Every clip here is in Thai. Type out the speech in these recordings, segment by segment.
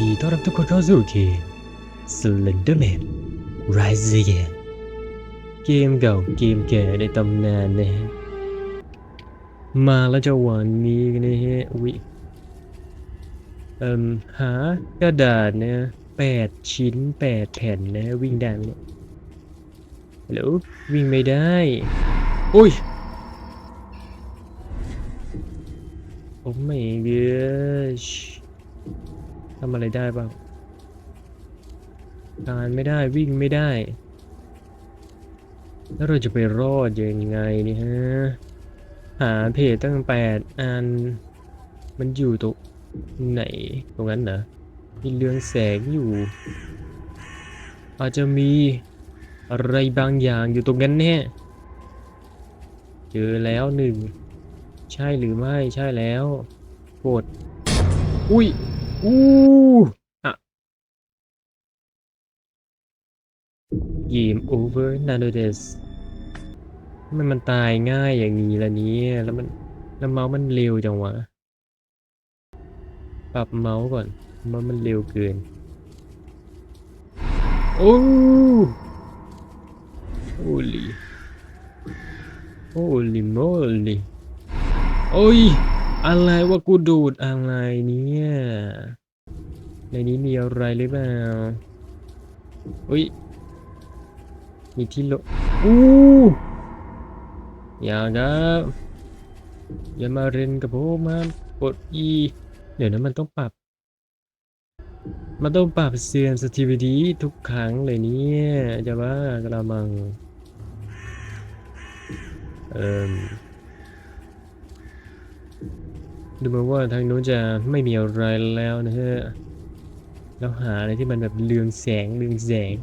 ดีต้อนรับทุกคนเข้าสู่เกม Slenderman Rise Again เกมเก่าเกมแก่ในตำนานนะฮะ มาแล้วจะวันนี้นะฮะวิเอ่มหากระดาษนะแปดชิ้นแปดแผ่นนะ วิ่งได้ไหมเนี่ยฮัลโหลวิ่งไม่ได้ อุ้ยโอ้ไม่เกช ทำอะไรได้บ้างการไม่ได้วิ่งไม่ได้ แล้วเราจะไปรอดยังไงนี่ฮะ หาเพจตั้งแปดอัน มันอยู่ตรงไหนตรงนั้นเหรอ มีเรืองแสงอยู่ อาจจะมีอะไรบางอย่างอยู่ตรงนั้นแน่เจอแล้วหนึ่ง ใช่หรือไม่ใช่แล้วกดอุ้ย อู้อะเกมโอเวอร์นาโนเดสทำไมมันตายง่ายอย่างนี้ละนี่ยแล้วมันแล้วเมาส์มันเร็วจังวะ ปรับเมาส์ก่อนเมาส์มันเร็วเกิน โอ้โอ้ลีโอ้ลีโมลีโอ้ย อะไรวะกูดูดอะไรเนี่ย ในนี้มีอะไรหรือเปล่า อุ้ย มีที่โลอู้อย่าครับอย่ามาเล่นกับผมมันกด E เดี๋ยวนะมันต้องปรับ มันต้องปรับเสียงสถิติทุกครั้งเลยเนี่ยจะว่ากระมัง เอ่ม ดูเหมือนว่าทางนู้นจะไม่มีอะไรแล้วนะฮะ แล้วหาอะไรที่มันแบบเรืองแสงเรืองแสง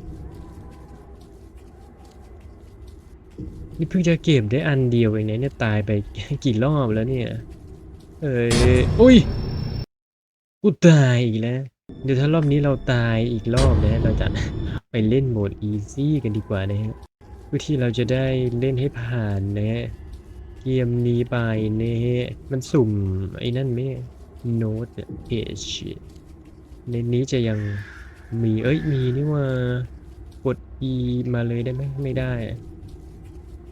นี่เพิ่งจะเก็บได้อันเดียวเองเนี่ยตายไปกี่รอบแล้วเนี่ย เอ้ยอุ้ยกูตายอีกแล้ว เดี๋ยวถ้ารอบนี้เราตายอีกรอบนะเราจะไปเล่นโหมด easy กันดีกว่านะฮะเพื่อที่เราจะได้เล่นให้ผ่านนะฮะ กมนี้ไปเนี่ยมันสุ่มไอ้นั่นไหมโน้ตเอชในนี้จะยังมีเอ้ยมีนี่ว่ากด E มาเลยได้ไหมไม่ได้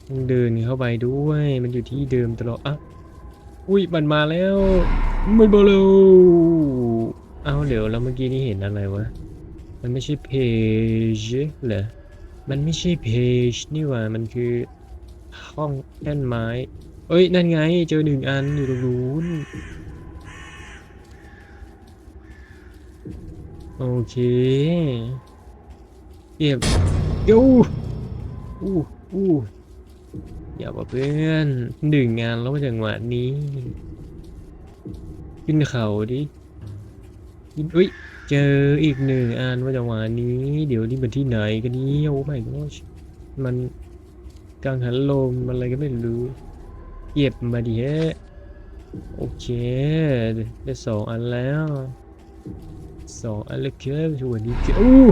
ต้องเดินเข้าไปด้วยมันอยู่ที่เดิมตลอดอะอุ้ยมันมาแล้วมันมาแล้วเอาเดี๋ยวแล้วเมื่อกี้นี่เห็นอะไรวะมันไม่ใช่เพจเหรอมันไม่ใช่เพจนี่ว่ามันคือ ห้องแท่นไม้ เอ้ย นั่นไง เจอหนึ่งอันอยู่ตรงนู้น โอเค เก็บยูอู้อู้อย่าบอกเพื่อนหนึ่งงานแล้วมาจังหวะนี้ ขึ้นเขาดิอุ้ยเจออีกหนึ่งอันว่าจังหวะนี้ เดี๋ยวนี่มันที่ไหนกันนี่ยโอ้ไม่ก็มัน กังหันลมอะไรก็ไม่รู้ เก็บมาดิฮะโอเคได้สองอันแล้วสองอันแล้วครับสวัสดีครับอู้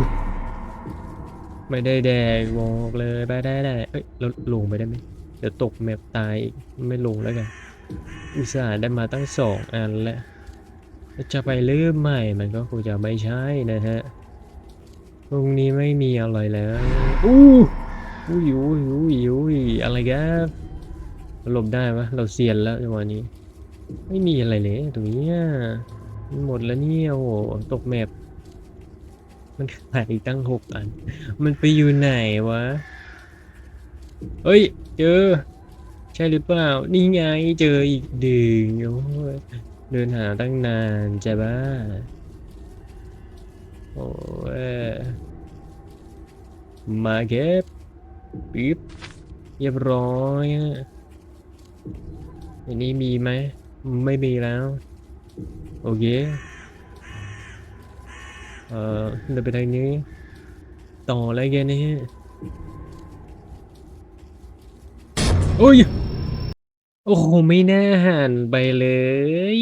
ไม่ได้แดกบอกเลยไปได้ได้เอ้ยเราลงไปได้ไหมเดี๋ยวตกแมปตายอีกไม่ลงแล้วกันอุตส่าห์ได้มาตั้งสองอันแล้วแล้วจะไปเริ่มใหม่มันก็คงจะไม่ใช่นะฮะตรงนี้ไม่มีอะไรแล้วอู้ อุ้ยอุ้ยอุ้ยอุ้ยอะไรครับหลบได้ปะเราเซียนแล้วจังหวะนี้ ไม่มีอะไรเลยตรงนี้มันหมดแล้วเนี่ยโอ้โหตกแมปมันขายอีกตั้งหกอัน มันไปอยู่ไหนวะ เฮ้ย เจอ ใช่หรือเปล่า นี่ไงเจออีกดึงโอ้ยเดินหาตั้งนานจะบ้า โอ้ยมาเก็บ ปิ๊บเรียบร้อยอันนี้มีไหม ไม่มีแล้ว โอเค เอ่อเดินไปทางนี้ ต่ออะไรกันนี่โอ้ย โอ้โห ไม่น่าหันไปเลย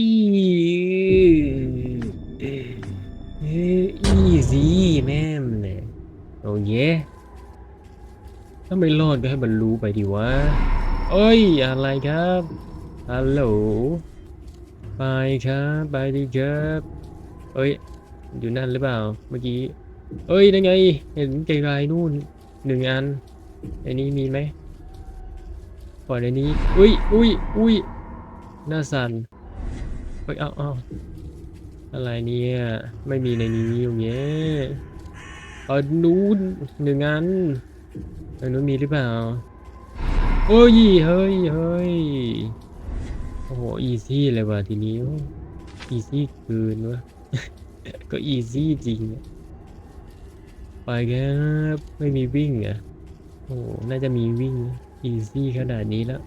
เอ้ยอีซี่แม่มเนี่ยโอเค ถ้าไม่รอดก็ให้มันรู้ไปดิวะเอ้ย อะไรครับฮัลโหลไปครับไปดีครับเอ้ย อยู่นั่นหรือเปล่าเมื่อกี้เอ้ยนั่นไง เห็นไกลๆนู่นหนึ่งอันอ้นี้มีไหมปล่อยในนี้ อุ้ยอุ้ยอุ้ยหน้าสันเฮ้ยเอาเอาอะไรเนี่ย ไม่มีในนี้อย่างเงี้ยเอานู้นหนึ่งอัน อันนู้นมีหรือเปล่าเฮ้ยเฮ้ยเฮ้ยโอ้โหอีซี่เลยว่ะทีนี้อีซี่เกินวะก็อีซี่จริงอะไปครับไม่มีวิ่งอะโอ้โหน่าจะมีวิ่งอีซี่ขนาดนี้แล้ว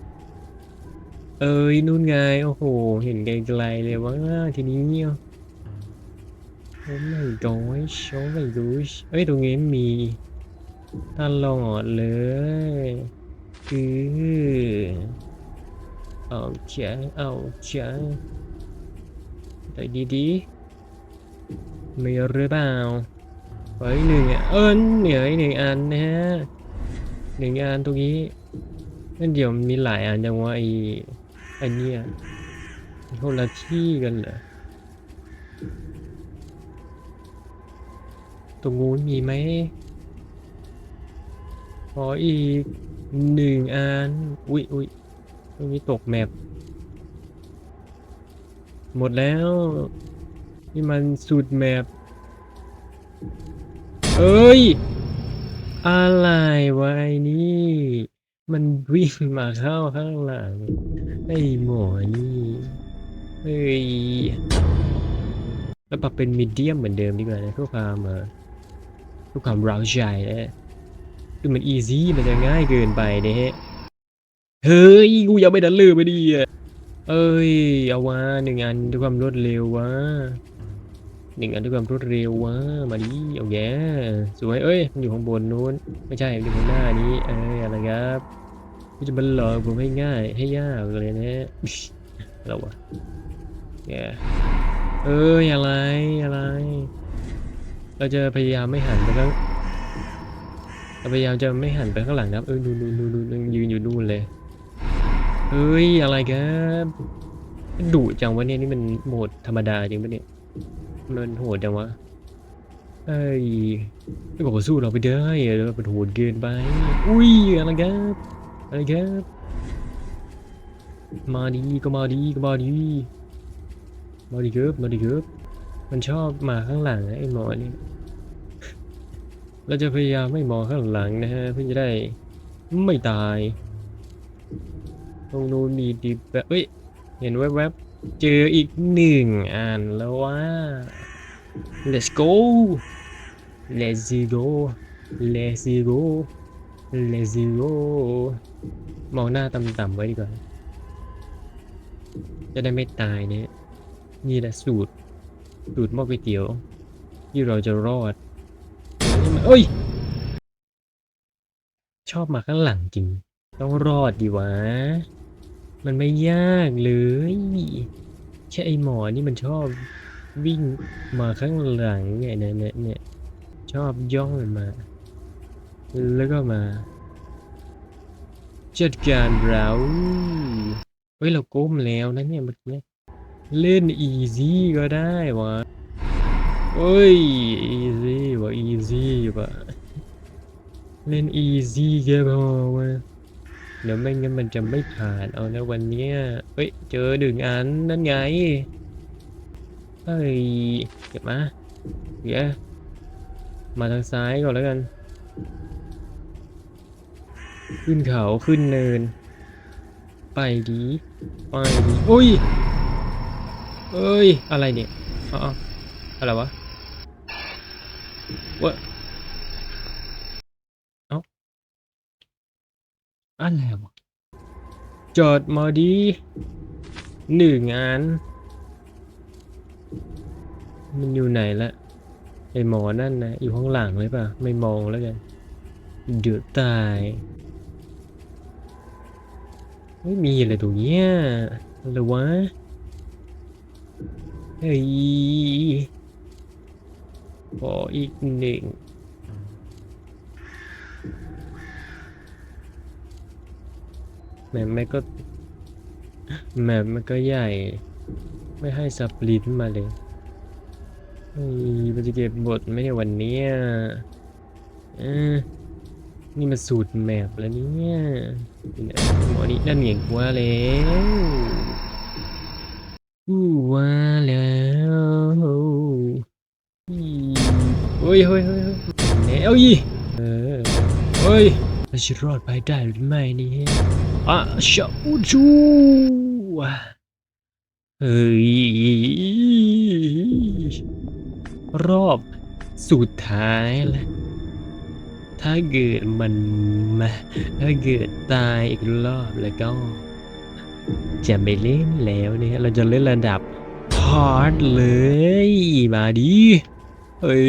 เอ้ยนู่นไงโอ้โห เห็นไกลๆเลยว่าทีนี้เนี่ยโอ้ไม่ดอยโอ้ไม่ดูเอ้ยตรงนี้มี ตลอดเลยคือเอาใจเอาใจไปดีๆมีหรือเปล่าเฮ้ยหนึ่งอะเอิญเหนื่อยหนึ่งอันนะฮะหนึ่งอันตรงนี้นั่นเดี๋ยวมีหลายอันจังวะไอ้ไอ้เนี่ยคนละที่กันเหรอตรงนู้นมีไหม ขออีกหนึ่งอัน อุ้ยอุ้ยตรงนี้ตกแมปหมดแล้ว นี่มันสุดแมปเอ้ย อะไรวะไอ้นี่ มันวิ่งมาเข้าข้างหลัง ไอ้หมอนี่เฮ้ยแล้วปรับเป็นมีเดียมเหมือนเดิมดีกว่านะเพื่อความเอ่อเพื่อความเร้าใจนะ คือมันอีซี่มันจะง่ายเกินไปนะฮะ เฮ้ย กูยังไม่ดันลืมไปดีอะเอ้ย เอาวะหนึ่งอันด้วยความรวดเร็ววะหนึ่งอันด้วยความรวดเร็ววะมาดิเอาแย่สวยเอ้ยมันอยู่ข้างบนนู้น ไม่ใช่อยู่ข้างหน้านี้เอ้ยอะไรครับมันจะมาหลอกผมให้ง่ายให้ยากเลยนะฮะอะไรวะแย่เอ้ยอะไรอะไร เราจะพยายามไม่หันไปข้ง เราพยายามจะไม่หันไปข้างหลังนะครับเออดูดูดูดูดูยืนอยู่นู่นเลยเฮ้ยอะไรครับดุจังวะเนี่ยนี่มันโหมดธรรมดาจริงปะเนี่ยมันโหดจังวะเอ้ยไม่บอกว่าสู้เราไปได้อะแล้วมันโหดเกินไป อุ้ยอะไรครับอะไรครับมาดีก็มาดีก็มาดีมาดีครับมาดีครับมันชอบมาข้างหลังไอ้หมอนี่ เราจะพยายามไม่มองข้างหลังนะฮะเพื่อจะได้ไม่ตาย ตรงนู้นมีดิบแบบเอ้ย เห็นแวบๆ เจออีกหนึ่งอันแล้วว่า let's go let's go let's go let's go มองหน้าต่ำๆไว้ดีกว่า จะได้ไม่ตายเนี่ยนี่แหละสูตร สูตรหม้อก๋วยเตี๋ยว ที่เราจะรอด เอ้ย ชอบมาข้างหลังจริง ต้องรอดดีวะ มันไม่ยากเลยแค่ไอหมอนี่มันชอบวิ่งมาข้างหลังไงเนี่ยเนี่ยเนี่ยชอบย่องมา แล้วก็มา จัดการเราเฮ้ยเราก้มแล้วนะเนี่ยเมื่อกี้เล่นอีซี่ก็ได้วะ เฮ้ยอีซี่วะอีซี่วะเล่นอีซี่แค่พอวะเดี๋ยวไม่งั้นมันจะไม่ผ่านเอานะวันนี้เฮ้ย เจอดึงอันนั่นไง เฮ้ย เก็บมาเดี๋ยวมาทางซ้ายก่อนแล้วกัน ขึ้นเขาขึ้นเนิน ไปดีไปดีอุ้ยเอ้ย อะไรเนี่ยอ๋ออะไรวะ วะเอ้าอะไรวะจอดมาดีหนึ่งอันมันอยู่ไหนละไอหมอนั่นนะอยู่ข้างหลังเลยป่ะ ไม่มองแล้วกันเดือดตายไม่มีอะไรตรงเนี้ยอะไรวะเฮ้ย ขออีกหนึ่งแม่แม่ก็แมปมันก็ใหญ่ ไม่ให้สปลินมาเลยมันจะเก็บบทไม่ในยวันนี้เออนี่มันสูตรแมปแล้วเนี่ยหมอนี่นั่นเหงียงว่าแล้วกูว่าแล้ว ฮ้ยเฮ้ยเฮ้ยเฮ้ยแนวอีเออเฮ้ยเราจะรอดไปได้หรือไม่นี่อะชาอูจูเฮ้ยรอบสุดท้ายแล้วถ้าเกิดมันมาถ้าเกิดตายอีกรอบแล้วก็ จะไม่เล่นแล้วเนี่ยเราจะเล่นระดับฮาร์ดเลยมาดิเฮ้ย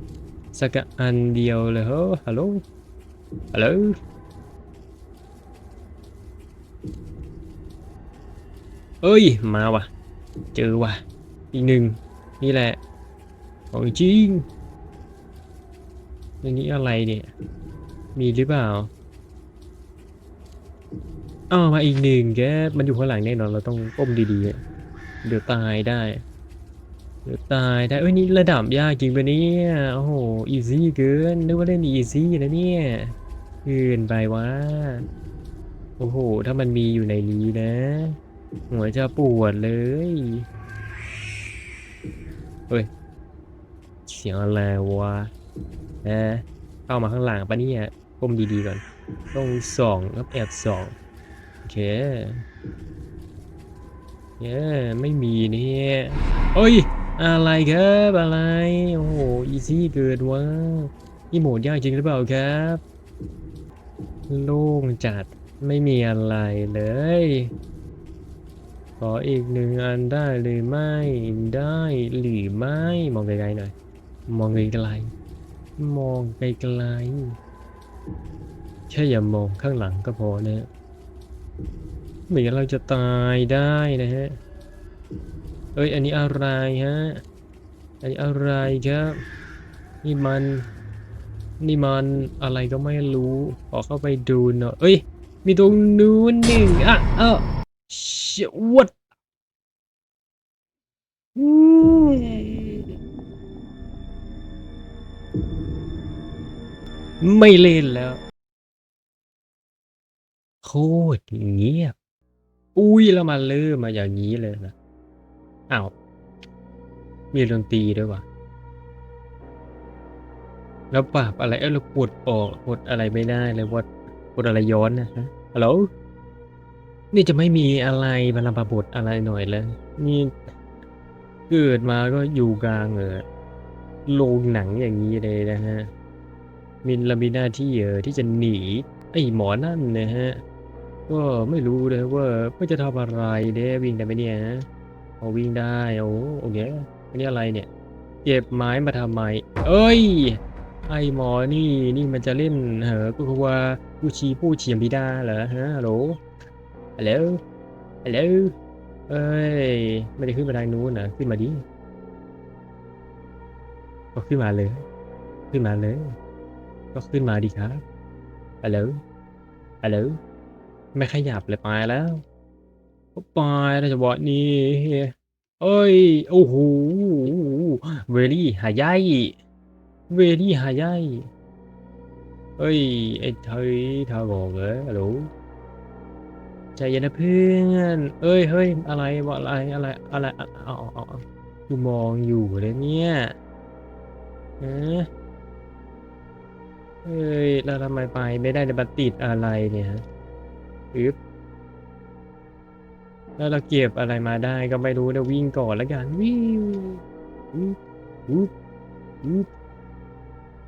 สักอันเดียวเลยเหรอฮัลโหล ฮัลโหล เอ้ย มาว่ะ เจอว่ะ อีกหนึ่ง นี่แหละ ของจริงในนี้อะไรเนี่ย มีหรือเปล่าอ้าวมาอีกหนึ่งแกมันอยู่ข้างหลังแน่นอน เราต้องก้มดีๆ เดี๋ยวตายได้ เดี๋ยวตายได้เอ้ยนี่ระดับยากจริงปะเนี่ยโอ้โหอีซี่เกินนึกว่าเล่นอีซี่นะเนี่ยเกินไปวะโอ้โห ถ้ามันมีอยู่ในนี้นะ หัวจะปวดเลยเฮ้ยเสียงอะไรวะเอ๊ะเข้ามาข้างหลังปะเนี่ยก้มดีๆก่อนต้องส่องครับแอบส่องโอเคเย้ไม่มีเนี่ยเอ้ย อะไรครับอะไร โอ้โหอีซี่เกินวะนี่โหมดยากจริงหรือเปล่าครับโล่งจัดไม่มีอะไรเลย ขออีกหนึ่งอันได้หรือไม่ได้หรือไม่มองไกลๆหน่อย มองไกลๆมองไกลๆแค่อย่ามองข้างหลังก็พอนะฮะไม่งั้นเราจะตายได้นะฮะ เอ้ย อันนี้อะไรฮะ อันนี้อะไรครับนี่มัน นี่มันอะไรก็ไม่รู้ ขอเข้าไปดูหน่อย เอ้ย มีตรงนู้นหนึ่งอะ เออเชวัดอืมไม่เล่นแล้ว โคตรเงียบ อุ้ยแล้วมาเริ่มมาอย่างนี้เลยนะ อ้าว มีดนตรีด้วยวะแล้วปราบอะไร เออเรากดออกกดอะไรไม่ได้เลยว่ากดอะไรย้อนนะฮะฮัลโหลนี่จะไม่มีอะไรบรรพบุตรอะไรหน่อยเลยนี่เกิดมาก็อยู่กลางเออโรงหนังอย่างนี้เลยนะฮะ มินลามีหน้าที่เออที่จะหนี ไอ้หมอนั่นนะฮะ ก็ไม่รู้เลยว่าว่าจะทำอะไรเด้วิ่งได้ไหมเนี่ย ฮะเอวิ่งได้โอ้โอเคอันนี้อะไรเนี่ยเก็บไม้มาทำไม เอ้ย ไอหมอนี่นี่มันจะเล่นเหรอกูคือว่ากูชีผู้เฉียมพิดาเหรอฮะฮัลโหลฮัลโหลฮัลโหลเอ้ยไม่ได้ขึ้นมาทางนู้นนะขึ้นมาดิก็ขึ้นมาเลย ขึ้นมาเลย ก็ขึ้นมาดิครับฮัลโหลฮัลโหลไม่ขยับเลยไปแล้ว ไปแล้วจะบอกนี่เอ้ย โอ้โห เวลี่หายายเวลี่หายายเอ้ย ไอ้เธอเธอบอกเหรอฮัลโหลใจเย็นนะเพื่อน เอ้ย เฮ้ย อะไรบอกอะไร อะไร อะไร เอาเอาเอาเอกูมองอยู่เลยเนี่ยเออเอ้ย แล้วทำไมไปไม่ได้ในบัตติดอะไรเนี่ยฮะอึ๊บ แล้วเราเก็บอะไรมาได้ก็ไม่รู้เดี๋ยววิ่งก่อนแล้วกันวิวอุ๊บอุ๊บอุ๊บ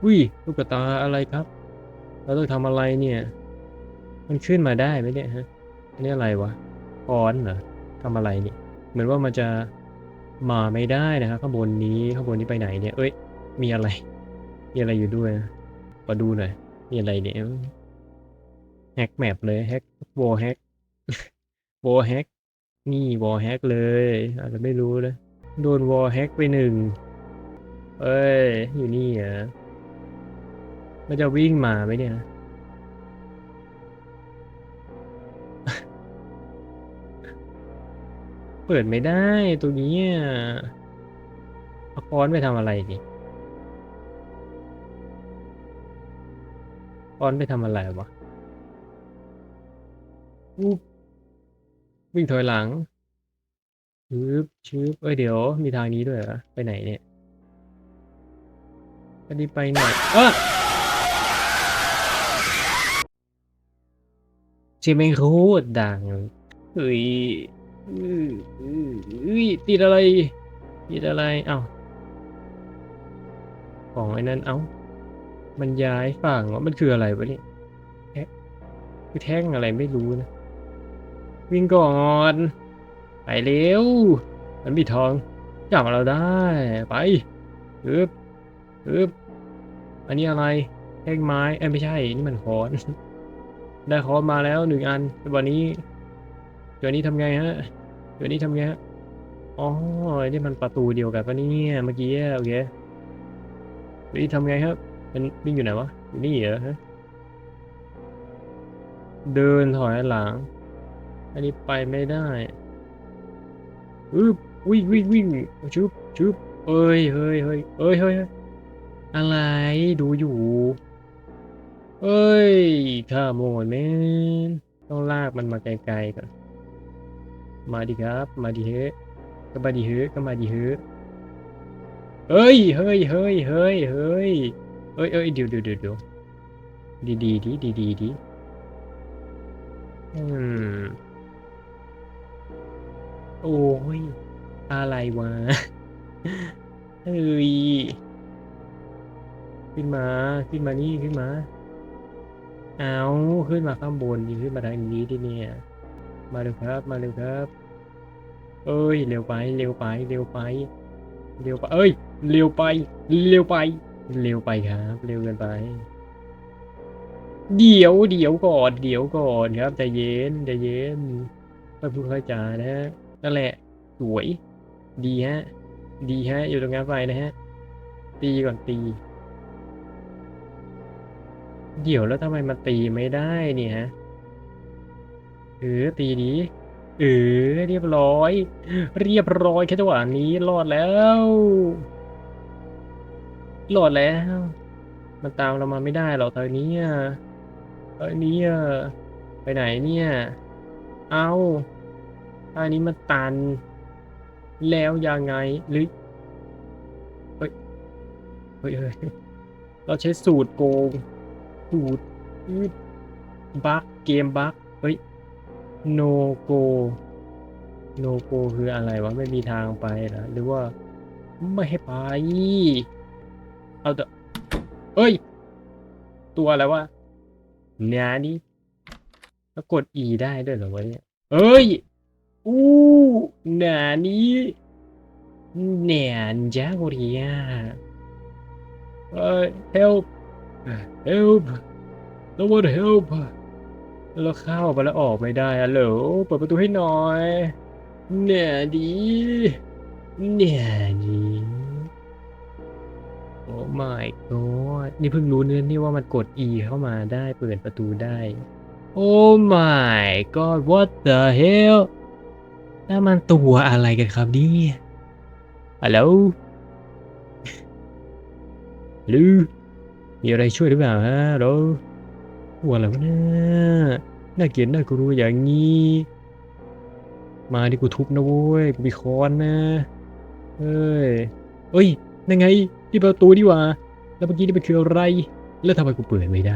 อุ้ยลูกกระตาอะไรครับเราต้องทำอะไรเนี่ย มันขึ้นมาได้ไหมเนี่ยฮะอันนี้อะไรวะค้อนเหรอทำอะไรเนี่ย เหมือนว่ามันจะมาไม่ได้นะครับข้างบนนี้ข้างบนนี้ไปไหนเนี่ย เอ้ย มีอะไร มีอะไรอยู่ด้วยมาดูหน่อย มีอะไรเนี่ยแฮกแมปเลยแฮกวแฮกวแฮก นี่วอลแฮกเลยอาจจะไม่รู้นะโดนวอลแฮกไปหนึ่งเอ้ย อยู่นี่เหรอะมันจะวิ่งมาไหมเนี่ย เปิดไม่ได้ตัวนี้อะคอนไปทำอะไรดิค้อนไปทำอะไรวะอุ๊บ วิ่งถอยหลังชืบชืบเอ้ยเดี๋ยวมีทางนี้ด้วยเหรอ ไปไหนเนี่ยอันนี้ไปไหนเออเสียงแม่งโคตรดังเฮ้ยอื้ออื้ออื้อติดอะไรติดอะไรเอ้าของไอ้นั่นเอ้ามันย้ายฝั่งวะมันคืออะไรวะเนี่ยแท่คือแท่งอะไรไม่รู้นะ วิ่งก่อน ไปเร็ว มันมีทองจับเราได้ไปอึบอึบอันนี้อะไรแท่งไม้เอ้ไม่ใช่นี่มันคอน ได้คอนมาแล้วหนึ่งอันวันนี้เดี๋ยวนี้ทำไงฮะเดี๋ยวนี้ทำไงฮะอ๋อนี่มันประตูเดียวกันปะเนี่ยเมื่อกี้โอเคเดี๋ยวนี้ทำไงครับมันวิ่งอยู่ไหนวะอยู่นี่เหรอฮะเดินถอยหลัง อันนี้ไปไม่ได้อึบวิ่งวิ่งวิ่งชุบชุบเอ้ยเฮ้ยเฮ้ยเอ้ยเฮ้ยเฮ้ยอะไรดูอยู่เอ้ยข้าโมยแม่นต้องลากมันมาไกลๆก่อนมาดิครับ มาดิเฮะก็มาดิเฮะก็มาดิเฮเอ้ยเฮ้ยเฮ้ยเฮ้ยเฮ้ยเอ้ยเอ้ยเดี๋ยวเดี๋ยวเดี๋ยวเดี๋ยวดีดีดีดีดีดีอืม โอ้ย อะไรวะ เฮ้ย ขึ้นมา ขึ้นมานี่ ขึ้นมา เอาขึ้นมาข้างบนยิงขึ้นมาทางนี้ดิเนี่ย มาเร็วครับ มาเร็วครับ เอ้ย เร็วไป เร็วไป เร็วไป เร็วไป เอ้ย เร็วไป เร็วไป เร็วไปครับ เร็วเกินไป เดี๋ยว เดี๋ยวก่อน เดี๋ยวก่อนครับใจเย็นใจเย็นค่อยพูดค่อยจานะฮะ นั่นแหละ สวย ดีฮะ ดีฮะ อยู่ตรงงานไฟนะฮะ ตีก่อนตี เดี๋ยวแล้วทำไมมันตีไม่ได้เนี่ยฮะเออตีดีเออเรียบร้อย เรียบร้อยแค่จังหวะนี้รอดแล้วรอดแล้ว มันตามเรามาไม่ได้หรอกตอนนี้อะตอนนี้อะไปไหนเนี่ย เอา อันนี้มันตันแล้วยังไงหรือเฮ้ยเฮ้ยเราใช้สูตรโกง สูตรบักเกมบักเฮ้ยโนโกโนโกคืออะไรวะ ไม่มีทางไปเหรอหรือว่าไม่ให้ไป เอาแต่เอ้ย ตัวอะไรวะเนี้ยนี่แล้วกด E ได้ด้วยเหรอวะเนี่ยเอ้ย อู้หนานี้แหนนจาโกเรียเอ้ help help no one help แล้วเข้าไปแล้วออกไม่ได้อะเหรอเปิดประตูให้หน่อยเนี่ยดีเนี่ยดีโอ้ my god นี่เพิ่งรู้เนื้อนี่ว่ามันกด E เข้ามาได้เปิดประตูได้ โอ้ my god what the hell แล้วมันตัวอะไรกันครับเนี่ยฮัลโหลหรือมีอะไรช่วยหรือเปล่าฮะฮัลโหลตัวอะไรวะเนี่ยน่าเกลียดน่ากลัวอย่างนี้ มาดิกูทุบนะเว้ย กูมีค้อนนะเฮ้ย เอ้ยนั่นไงที่ประตูดีว่า แล้วเมื่อกี้นี่มันคืออะไร แล้วทำไมกูเปิดไม่ได้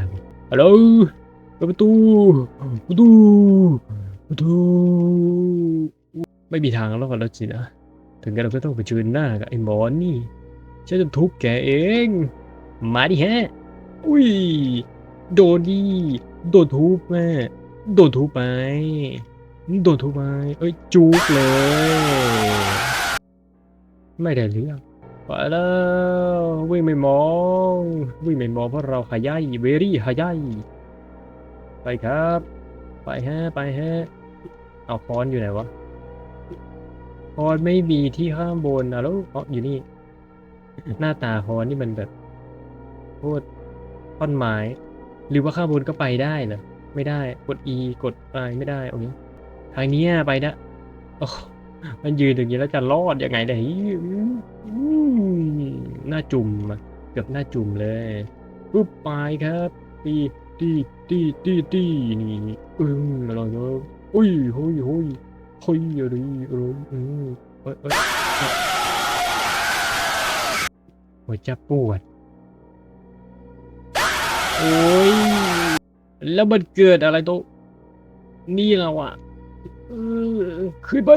ฮัลโหลเปิดประตู ประตู ประตู ไม่มีทางแล้วกันแล้วสินะ ถึงกันเราก็ต้องไปชิญหน้ากับไอ้หมอนี่ ฉันจะทุบแกเอง มาดิฮะ อุ้ย โดนดิโดนทุบแม่โดนทุบไป โดนทุบไป เอ้ยจุกเลย ไม่ได้เรื่องไปแล้ววิ่งไม่มอง วิ่งไม่มองเพราะเราขยายเวรี่ขยายไปครับ ไปฮะ ไปฮะ เอาคอนอยู่ไหนวะ คอนไม่มีที่ข้างบนอะแล้วอ๋ออยู่นี่ หน้าตาคอนนี่มันแบบโคตรท่อนไม้หรือว่าข้างบนก็ไปได้เหรอไม่ได้กด E กดอะไรไม่ได้โอเคทางเนี้ยไปนะโอ้มันยืนอย่างนี้แล้วจะรอดยังไงเนี่ยอืมหน้าจุ่มอะเกือบหน้าจุ่มเลยปุ๊บไปครับตีตีตีตีตีนี่ อืมลองดูอุ้ยหุยหุย หุยอะไรอะไรเอ้ยเอ้ยหัวจะปวด โอ้ย แล้วมันเกิดอะไรตรงนี่เราอะเออขึ้นไป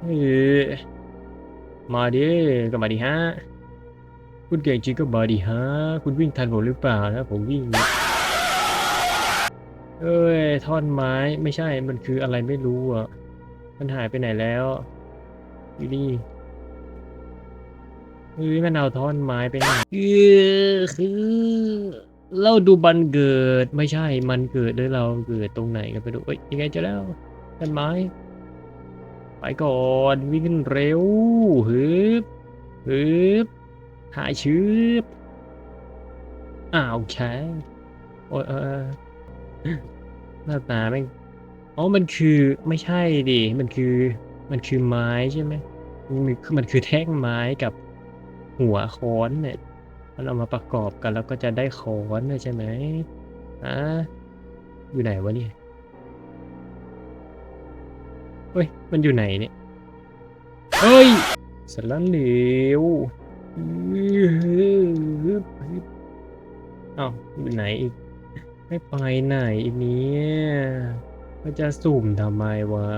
เฮ้มาดิก็มาดิฮะ คุณเก่งจริงก็มาดิฮะ คุณวิ่งทันผมหรือเปล่านะผมวิ่ง เอ้ยท่อนไม้ไม่ใช่มันคืออะไรไม่รู้อะ มันหายไปไหนแล้วอยู่นี่เฮ้ยมันเอาท่อนไม้ไปไหนคือคือเราดูบันเกิดไม่ใช่มันเกิดหรือเราเกิดตรงไหนกันไปดูเอ้ยยังไงจะแล้วท่อนไม้ ไปก่อนวิ่งเร็วฮึบฮึบหายชืบอ้าวแช่โอ้ยเออเออ หน้าตาแม่งอ๋อ มันคือไม่ใช่ดิ มันคือ มันคือไม้ใช่ไหมมันคือมันคือแท่งไม้กับหัวค้อนเนี่ยมันเอามาประกอบกันแล้วก็จะได้ค้อนใช่ไหมอะอยู่ไหนวะเนี่ยเฮ้ย มันอยู่ไหนเนี่ยเฮ้ยสารเหลวอื้อหือเอ้าอยู่ไหนอีก ไม่ไปไหนอีกนี่ยก็จะสุ่มทำไมวะ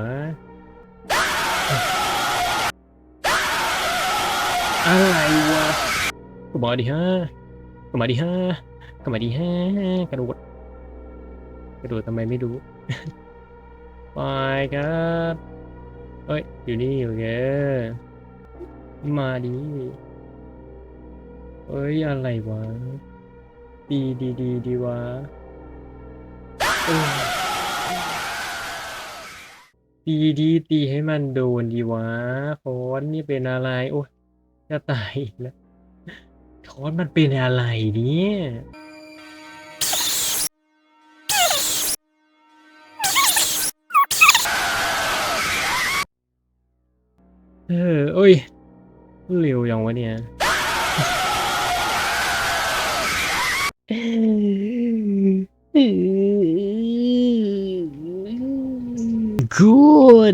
อะไรวะก็มาดิฮะก็มาดิฮะก็มาดิฮะกระโดดกระโดดทำไมไม่รู้ไปครับเอ้ย อยู่นี่โอเคมาดิเอ้ย อะไรวะ ดีดีดีดีวะ เออดีดีตีให้มันโดนดีวะคอนนี่เป็นอะไรโอ้ยจะตายแล้วคอนมันเป็นอะไรเนี่ยเออเอ้ยเร็วยังวะเนี่ย